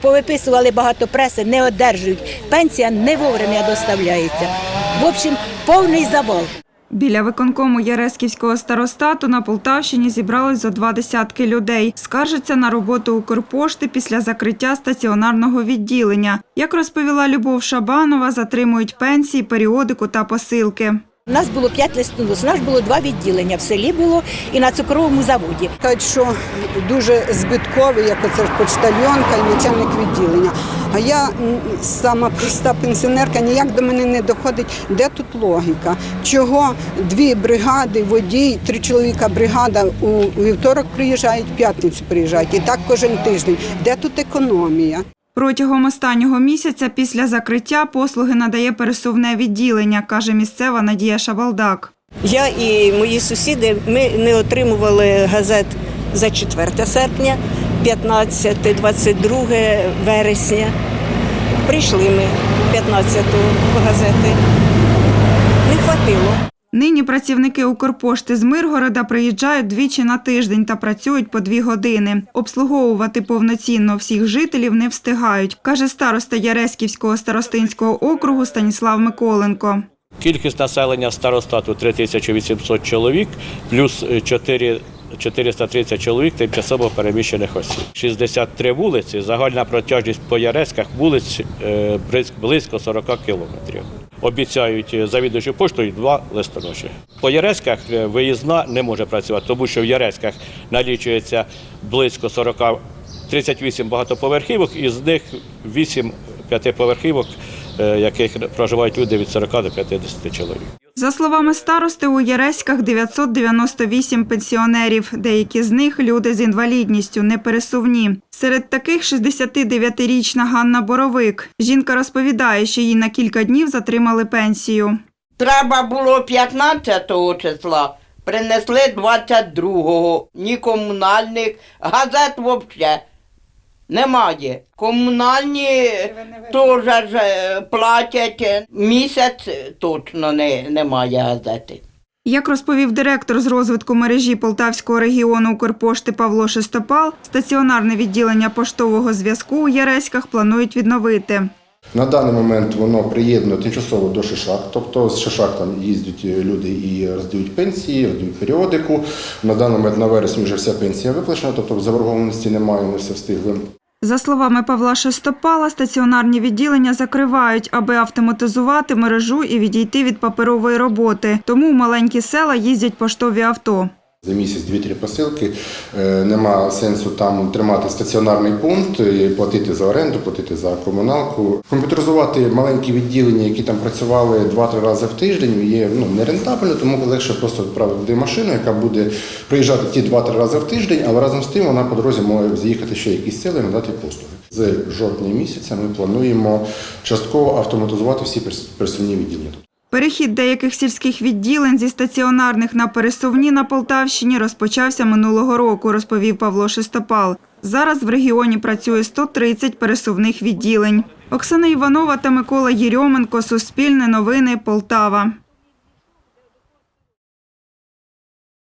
Повиписували багато преси, не одержують. Пенсія не вовремя доставляється. В общем, повний завал. Біля виконкому Яреськівського старостату на Полтавщині зібрались зо два десятки людей. Скаржаться на роботу Укрпошти після закриття стаціонарного відділення. Як розповіла Любов Шабанова, затримують пенсії, періодику та посилки. У нас було п'ять листонос, у нас було два відділення. В селі було і на цукровому заводі. Кажуть, що дуже збитковий, як оце ж почтальйонка і начальник відділення. А я сама проста пенсіонерка, ніяк до мене не доходить, де тут логіка. Чого дві бригади, водій, три чоловіка бригада у вівторок приїжджають, п'ятницю приїжджають. І так кожен тиждень. Де тут економія? Протягом останнього місяця після закриття послуги надає пересувне відділення, каже місцева Надія Шабалдак. Я і мої сусіди ми не отримували газет за 4 серпня, 15, 22 вересня. Прийшли ми 15-го газети. Не хватило. Нині працівники Укрпошти з Миргорода приїжджають двічі на тиждень та працюють по дві години. Обслуговувати повноцінно всіх жителів не встигають, каже староста Яреськівського старостинського округу Станіслав Миколенко. Кількість населення старостату 3800 чоловік, плюс 4 430 чоловік тимчасово переміщених осіб. 63 вулиці, загальна протяжність по Яреськах вулиць е, близько 40 кілометрів. Обіцяють е, завідувачу поштою два листоноші. По Яреськах е, виїзна не може працювати, тому що в Яреськах налічується близько 40 38 багатоповерхівок, із них 8 п'ятиповерхівок, яких проживають люди від 40 до 50 чоловік. За словами старости, у Яреськах 998 пенсіонерів. Деякі з них люди з інвалідністю, непересувні. Серед таких 69-річна Ганна Боровик. Жінка розповідає, що їй на кілька днів затримали пенсію. Треба було 15 числа, принесли 22-го. Ні комунальних, газет взагалі немає. Комунальні теж е, платять місяць точно не, немає газети. Як розповів директор з розвитку мережі Полтавського регіону Укрпошти Павло Шестопал, стаціонарне відділення поштового зв'язку у Яреськах планують відновити. На даний момент воно приєднано тимчасово до Шишак, тобто з Шишак там їздять люди і роздають пенсії, роздають періодику. На даний момент на вересні вже вся пенсія виплачена, тобто заборгованості немає, ми все встигли. За словами Павла Шестопала, стаціонарні відділення закривають, аби автоматизувати мережу і відійти від паперової роботи. Тому в маленькі села їздять поштові авто. За місяць дві-три посилки. Е, Нема сенсу там тримати стаціонарний пункт, платити за оренду, платити за комуналку. Комп'ютеризувати маленькі відділення, які там працювали 2-3 рази в тиждень, є ну, нерентабельно, тому легше просто відправити машину, яка буде приїжджати ті 2-3 рази в тиждень, але разом з тим вона по дорозі може заїхати ще якісь сели надати послуги. З жовтня місяця ми плануємо частково автоматизувати всі перс- відділення. Перехід деяких сільських відділень зі стаціонарних на пересувні на Полтавщині розпочався минулого року, розповів Павло Шестопал. Зараз в регіоні працює 130 пересувних відділень. Оксана Іванова та Микола Єрьоменко. Суспільне новини. Полтава.